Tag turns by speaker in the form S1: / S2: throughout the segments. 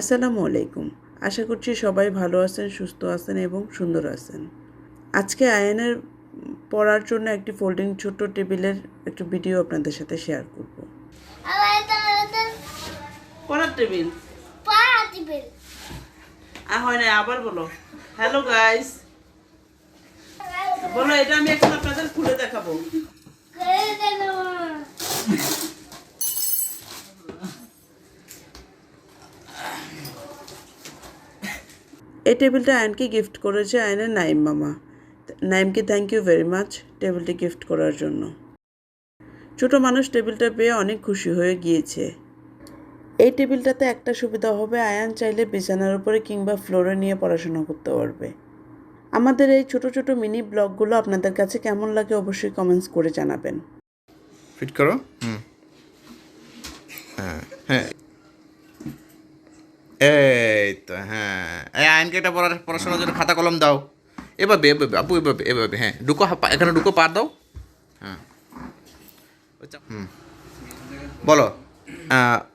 S1: আসসালামু আলাইকুম। আশা করছি সবাই ভালো আছেন সুস্থ আছেন এবং সুন্দর আছেন। আজকে আয়নের পড়ার জন্য একটি ফোল্ডিং ছোট টেবিলের একটি ভিডিও আপনাদের সাথে শেয়ার করব।
S2: আমার এটা আমাদের
S1: পড়ার টেবিল। আর হয় না আবার বলো। হ্যালো গাইস বলো এটা আমি এখন আপনাদের খুলে দেখাবো
S2: করে দেন
S1: এই টেবিলটা আয়নকে গিফট করেছে আয়নের নাইম মামা। নাইমকে থ্যাংক ইউ ভেরি মাচ টেবিলটি গিফট করার জন্য। ছোট মানুষ টেবিলটা পেয়ে অনেক খুশি হয়ে গিয়েছে। এই টেবিলটাতে একটা সুবিধা হবে আয়ান চাইলে বিছানার উপরে কিংবা ফ্লোরে নিয়ে পড়াশোনা করতে পারবে। আমাদের এই ছোট ছোট মিনি ব্লগগুলো আপনাদের কাছে কেমন লাগে অবশ্যই কমেন্টস করে জানাবেন।
S3: ফিট করো? হুম। হ্যাঁ। হ্যাঁ। এই তো হ্যাঁ। এই আইনকে একটা পড়ার পড়াশোনার জন্য খাতা কলম দাও। এভাবে এভাবে আপু এভাবে এভাবে হ্যাঁ ঢুকো এখানে ঢুকো পার দাও। হ্যাঁ। আচ্ছা, হুম বলো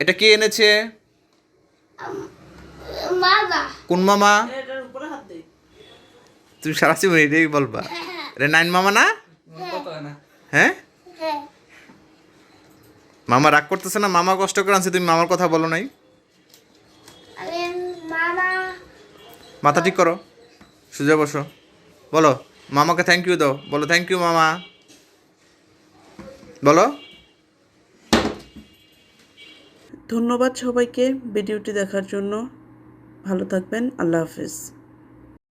S3: এটা কে এনেছে? কোন মামা? তুমি সারা জীবন এটাই বলবা। এটা নাইন মামা না? হ্যাঁ?
S2: হ্যাঁ।
S3: মামা রাগ করতেছে না? মামা কষ্ট করে আনছে তুমি মামার কথা বলো নাই
S2: আমি মামা
S3: মাথা ঠিক করো। সোজা বসো। বলো, মামাকে থ্যাংক ইউ দাও। বলো থ্যাংক ইউ মামা। বলো।
S1: ধন্যবাদ সবাইকে ভিডিওটি দেখার জন্য। ভালো থাকবেন। আল্লাহ হাফিজ।